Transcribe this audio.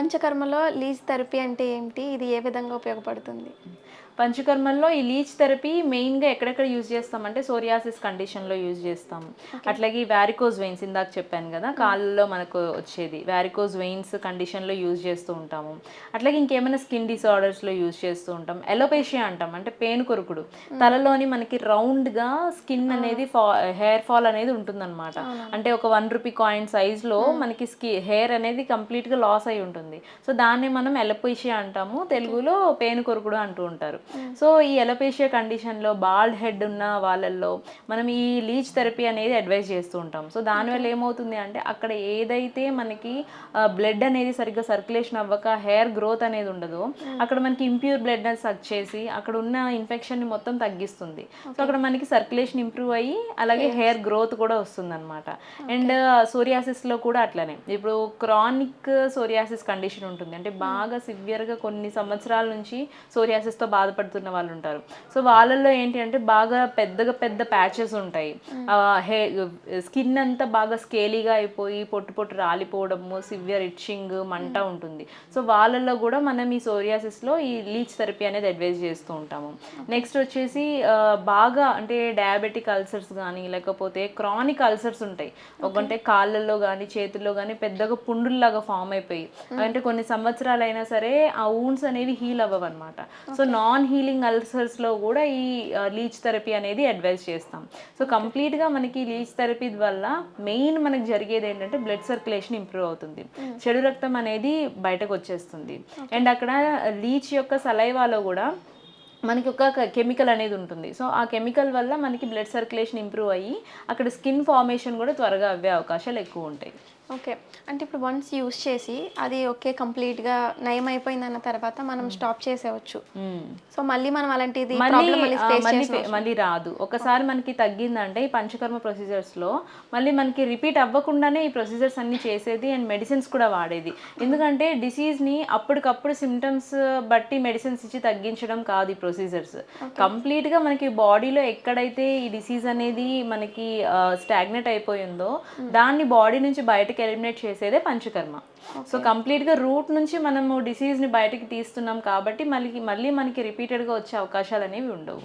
పంచకర్మలో lease therapy అంటే ఏంటి? ఇది ఏ విధంగా ఉపయోగపడుతుంది? పంచకర్మల్లో ఈ లీచ్ థెరపీ మెయిన్గా ఎక్కడెక్కడ యూజ్ చేస్తామంటే సోరియాసిస్ కండిషన్లో యూజ్ చేస్తాం. అట్లాగే వ్యారికోజ్ వెయిన్స్ ఇందాక చెప్పాను కదా కాళ్ళలో మనకు వచ్చేది. వ్యారికోజ్ వెయిన్స్ కండిషన్లో యూజ్ చేస్తూ ఉంటాము. అట్లాగే ఇంకేమైనా స్కిన్ డిసార్డర్స్లో యూజ్ చేస్తూ ఉంటాం. ఎలోపేషియా అంటాం అంటే పేను కొరుకుడు. తలలోని మనకి రౌండ్గా స్కిన్ అనేది ఫా హెయిర్ ఫాల్ అనేది ఉంటుందన్నమాట. అంటే ఒక వన్ రూపీ కాయిన్ సైజ్లో మనకి స్కి హెయిర్ అనేది కంప్లీట్గా లాస్ అయి ఉంటుంది. సో దాన్ని మనం ఎలపేషియా అంటాము. తెలుగులో పేను కొరుకుడు అంటూ ఉంటారు. సో ఈ ఎలపేషియా కండిషన్లో బాల్డ్ హెడ్ ఉన్న వాళ్ళల్లో మనం ఈ లీచ్ థెరపీ అనేది అడ్వైస్ చేస్తూ ఉంటాం. సో దానివల్ల ఏమవుతుంది అంటే అక్కడ ఏదైతే మనకి బ్లడ్ అనేది సరిగ్గా సర్క్యులేషన్ అవ్వక హెయిర్ గ్రోత్ అనేది ఉండదో అక్కడ మనకి ఇంప్యూర్ బ్లడ్ అనేది సక్ చేసి అక్కడ ఉన్న ఇన్ఫెక్షన్ని మొత్తం తగ్గిస్తుంది. సో అక్కడ మనకి సర్క్యులేషన్ ఇంప్రూవ్ అయ్యి అలాగే హెయిర్ గ్రోత్ కూడా వస్తుంది అనమాట అండ్ సోరియాసిస్లో కూడా అట్లనే. ఇప్పుడు క్రానిక్ సోరియాసిస్ కండిషన్ ఉంటుంది. అంటే బాగా సివియర్గా కొన్ని సంవత్సరాల నుంచి సోరియాసిస్తో బాధపడుతున్న వాళ్ళు ఉంటారు. సో వాళ్ళల్లో ఏంటి అంటే బాగా పెద్దగా పెద్ద ప్యాచెస్ ఉంటాయి. హే స్కిన్ అంతా బాగా స్కేలీగా అయిపోయి పొట్టు పొట్టు రాలిపోవడము సివియర్ ఇచ్చింగ్ మంట ఉంటుంది. సో వాళ్ళల్లో కూడా మనం ఈ సోరియాసిస్లో ఈ లీచ్ థెరపీ అనేది అడ్వైజ్ చేస్తూ ఉంటాము. నెక్స్ట్ వచ్చేసి బాగా అంటే డయాబెటిక్ అల్సర్స్ కానీ లేకపోతే క్రానిక్ అల్సర్స్ ఉంటాయి. ఒకంటే కాళ్ళల్లో కానీ చేతుల్లో కానీ పెద్దగా పుండుల్లాగా ఫామ్ అయిపోయి. అంటే కొన్ని సంవత్సరాలు అయినా సరే ఆ ఊన్స్ అనేవి హీల్ అవ్వవు అనమాట సో నాన్ హీలింగ్ అల్సర్స్లో కూడా ఈ లీచ్ థెరపీ అనేది అడ్వైస్ చేస్తాం. సో కంప్లీట్గా మనకి లీచ్ థెరపీ వల్ల మెయిన్ మనకి జరిగేది ఏంటంటే బ్లడ్ సర్క్యులేషన్ ఇంప్రూవ్ అవుతుంది. చెడు రక్తం అనేది బయటకు వచ్చేస్తుంది అండ్ అక్కడ లీచ్ యొక్క సలైవాలో కూడా మనకి ఒక కెమికల్ అనేది ఉంటుంది. సో ఆ కెమికల్ వల్ల మనకి బ్లడ్ సర్క్యులేషన్ ఇంప్రూవ్ అయ్యి అక్కడ స్కిన్ ఫార్మేషన్ కూడా త్వరగా అవ్వే అవకాశాలు ఎక్కువ ఉంటాయి. ఓకే. అంటే ఇప్పుడు వన్స్ యూస్ చేసి అది ఓకే కంప్లీట్గా నయం అయిపోయిందన్న తర్వాత మనం స్టాప్ చేసేవచ్చు. మ్మ్. సో మళ్ళీ మనం అలాంటిది మళ్ళీ రాదు. ఒకసారి మనకి తగ్గిందంటే ఈ పంచకర్మ ప్రొసీజర్స్లో మళ్ళీ మనకి రిపీట్ అవ్వకుండానే ఈ ప్రొసీజర్స్ అన్ని చేసేది అండ్ మెడిసిన్స్ కూడా వాడేది. ఎందుకంటే డిసీజ్ని అప్పటికప్పుడు సిమ్టమ్స్ బట్టి మెడిసిన్స్ ఇచ్చి తగ్గించడం కాదు ఈ ప్రొసీజర్స్ కంప్లీట్గా మనకి బాడీలో ఎక్కడైతే ఈ డిసీజ్ అనేది మనకి స్టాగ్నెట్ అయిపోయిందో దాన్ని బాడీ నుంచి బయటకి ఎలిమినేట్ చేసేదే పంచకర్మ. సో కంప్లీట్గా రూట్ నుంచి మనము డిసీజ్ని బయటకి తీస్తున్నాం కాబట్టి మళ్ళీ మళ్ళీ మనకి రిపీటెడ్గా వచ్చే అవకాశాలు అనేవి ఉండవు.